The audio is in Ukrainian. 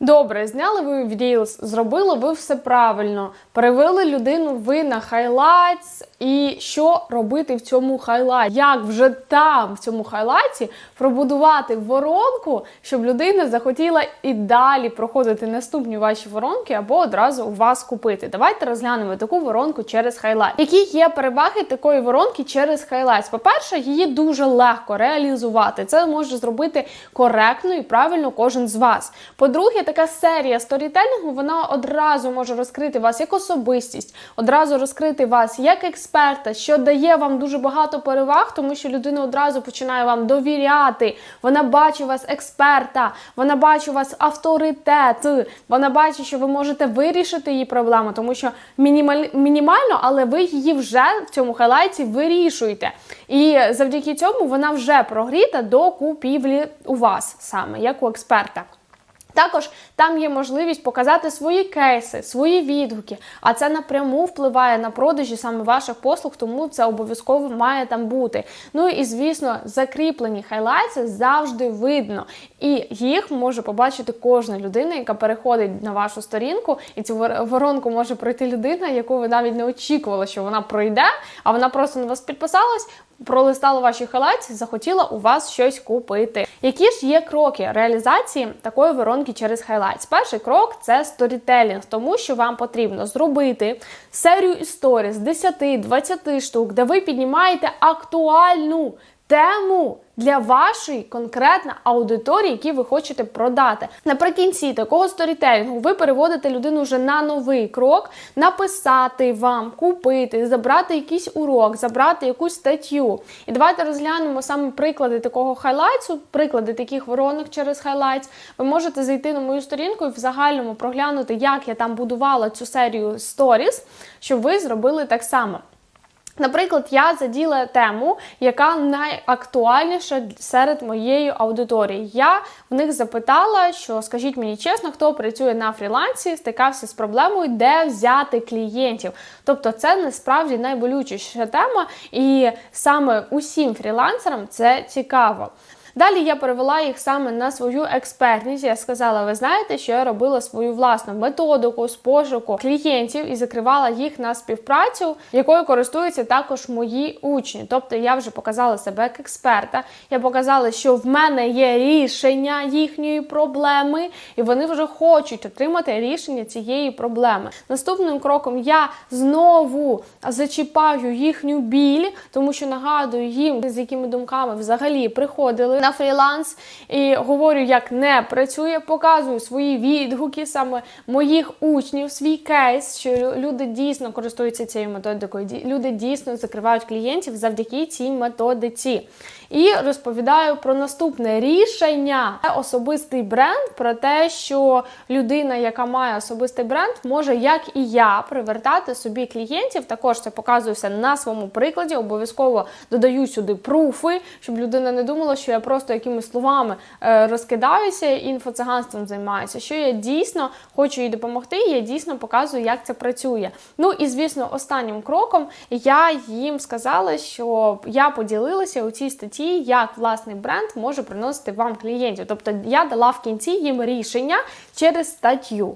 Добре, зняли ви Reels, зробили ви все правильно. Перевели людину ви на хайлайтс. І що робити в цьому хайлайті? Як вже там, в цьому хайлайті, пробудувати воронку, щоб людина захотіла і далі проходити наступні ваші воронки або одразу у вас купити? Давайте розглянемо таку воронку через хайлайт. Які є переваги такої воронки через хайлайт? По-перше, її дуже легко реалізувати. Це може зробити коректно і правильно кожен з вас. По-друге, така серія сторітелінгу вона одразу може розкрити вас як особистість, одразу розкрити вас як експерта, що дає вам дуже багато переваг, тому що людина одразу починає вам довіряти. Вона бачить вас експерта, вона бачить вас авторитет, вона бачить, що ви можете вирішити її проблему, тому що мінімаль... мінімально, але ви її вже в цьому хайлайті вирішуєте. І завдяки цьому вона вже прогріта до купівлі у вас саме, як у експерта. Також там є можливість показати свої кейси, свої відгуки, а це напряму впливає на продажі саме ваших послуг, тому це обов'язково має там бути. Ну і звісно, закріплені хайлайти завжди видно, і їх може побачити кожна людина, яка переходить на вашу сторінку, і цю вор- воронку може пройти людина, яку ви навіть не очікували, що вона пройде, а вона просто на вас підписалась. Пролистала ваші халаті, захотіла у вас щось купити. Які ж є кроки реалізації такої воронки через хайлайтс? Перший крок це сторітелінг, тому що вам потрібно зробити серію історій з 10-20 штук, де ви піднімаєте актуальну тему для вашої конкретно аудиторії, які ви хочете продати. Наприкінці такого сторітелінгу ви переводите людину вже на новий крок, написати вам, купити, забрати якийсь урок, забрати якусь статтю. І давайте розглянемо саме приклади такого хайлайтсу, приклади таких воронок через хайлайтс. Ви можете зайти на мою сторінку і в загальному проглянути, як я там будувала цю серію сторіс, щоб ви зробили так само. Наприклад, я заділа тему, яка найактуальніша серед моєї аудиторії. Я в них запитала, що скажіть мені чесно, хто працює на фрілансі, стикався з проблемою, де взяти клієнтів. Тобто, це насправді найболючіша тема, і саме усім фрілансерам це цікаво. Далі я перевела їх саме на свою експертність. Я сказала, ви знаєте, що я робила свою власну методику з пошуку клієнтів і закривала їх на співпрацю, якою користуються також мої учні. Тобто я вже показала себе як експерта. Я показала, що в мене є рішення їхньої проблеми, і вони вже хочуть отримати рішення цієї проблеми. Наступним кроком я знову зачіпаю їхню біль, тому що нагадую їм, з якими думками взагалі приходили на фріланс і говорю, як не працює, показую свої відгуки саме моїх учнів, свій кейс, що люди дійсно користуються цією методикою. Люди дійсно закривають клієнтів завдяки цій методиці. І розповідаю про наступне рішення. Особистий бренд, про те, що людина, яка має особистий бренд, може, як і я, привертати собі клієнтів. Також це показую все на своєму прикладі. Обов'язково додаю сюди пруфи, щоб людина не думала, що я просто якимись словами е, розкидаюся і інфоциганством займаюся. Що я дійсно хочу їй допомогти, і я дійсно показую, як це працює. Ну і звісно, останнім кроком я їм сказала, що я поділилася у цій статті, як власний бренд може приносити вам клієнтів. Тобто я дала в кінці їм рішення через статтю.